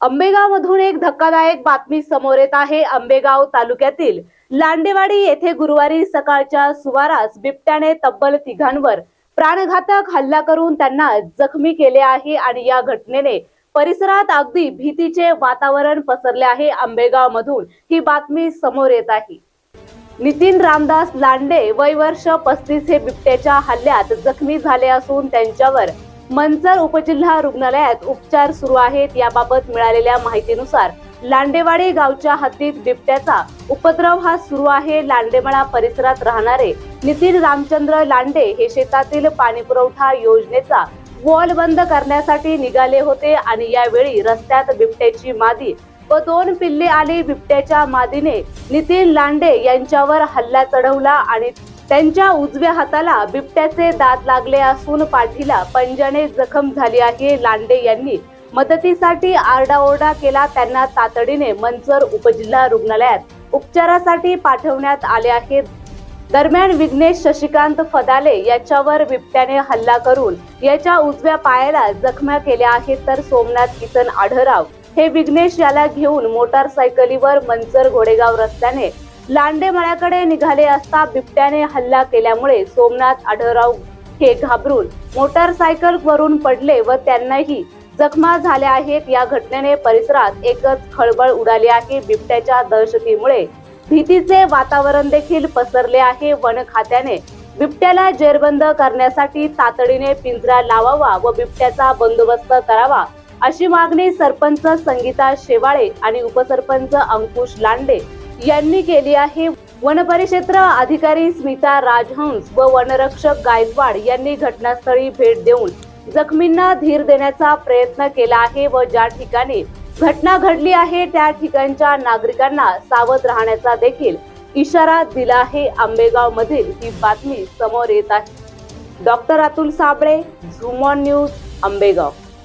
आंबेगाव मधून एक धक्कादायक बातमी समोर येत आहे. आंबेगाव तालुक्यातील लांडेवाडी येथे गुरुवारी सकाळच्या सुमारास बिबट्याने तब्बल तिघांवर प्राणघातक हल्ला करून त्यांना जखमी केले आहे आणि या घटनेने परिसरात अगदी भीतीचे वातावरण पसरले आहे. आंबेगाव मधून ही बातमी समोर येत आहे. नितीन रामदास लांडे वय वर्ष पस्तीस हे बिबट्याच्या हल्ल्यात जखमी झाले असून त्यांच्यावर मंचर उपजिल्हा रुग्णालयात उपचार सुरू आहेत. याबाबत मिळालेल्या माहितीनुसार लांडेवाडी गावच्या हद्दीत बिबट्याचा उपद्रव हा सुरू आहे. लांडेमळा परिसरात राहणारे नितीन रामचंद्र लांडे हे शेतातील पाणीपुरवठा योजनेचा वॉल बंद करण्यासाठी निघाले होते आणि यावेळी रस्त्यात बिबट्याची मादी व दोन पिल्ले आली. बिबट्याच्या मादीने नितीन लांडे यांच्यावर हल्ला चढवला आणि त्यांच्या उजव्या हाताला बिबट्याचे दात लागले असून पाठीला पंजाने जखम झाली आहे. लांडे यांनी मदतीसाठी आरडाओरडा केला. त्यांना तातडीने मंचर उपजिल्हा रुग्णालयात उपचारासाठी पाठवण्यात आले आहे दरम्यान विघ्नेश शशिकांत फदाले याच्यावर बिबट्याने हल्ला करून याच्या उजव्या पायाला जखम्या केल्या आहेत. तर सोमनाथ किसन आढराव हे विघ्नेश याला घेऊन मोटारसायकलीवर मंचर घोडेगाव रस्त्याने लांडे मळ्याकडे निघाले असता बिबट्याने हल्ला केल्यामुळे सोमनाथ आढळराव हे घाबरून मोटारसायकल वरून पडले व त्यांनाही जखमा झाल्या आहेत. या घटनेने परिसरात एकच खळबळ उडाली आहे. बिबट्याच्या दहशतीमुळे भीतीचे वातावरण देखील पसरले आहे. वन खात्याने बिबट्याला जेरबंद करण्यासाठी तातडीने पिंजरा लावावा व बिबट्याचा बंदोबस्त करावा अशी मागणी सरपंच संगीता शेवाळे आणि उपसरपंच अंकुश लांडे यांनी केली आहे. वनपरिक्षेत्र अधिकारी स्मिता राजहंस व वनरक्षक गायकवाड यांनी घटनास्थळी भेट देऊन जखमींना धीर देण्याचा प्रयत्न केला आहे व ज्या ठिकाणी घटना घडली आहे त्या ठिकाणच्या नागरिकांना सावध राहण्याचा देखील इशारा दिला आहे. आंबेगाव मधील ही बातमी समोर येत आहे. डॉक्टर अतुल साबळे झुमॉन न्यूज आंबेगाव.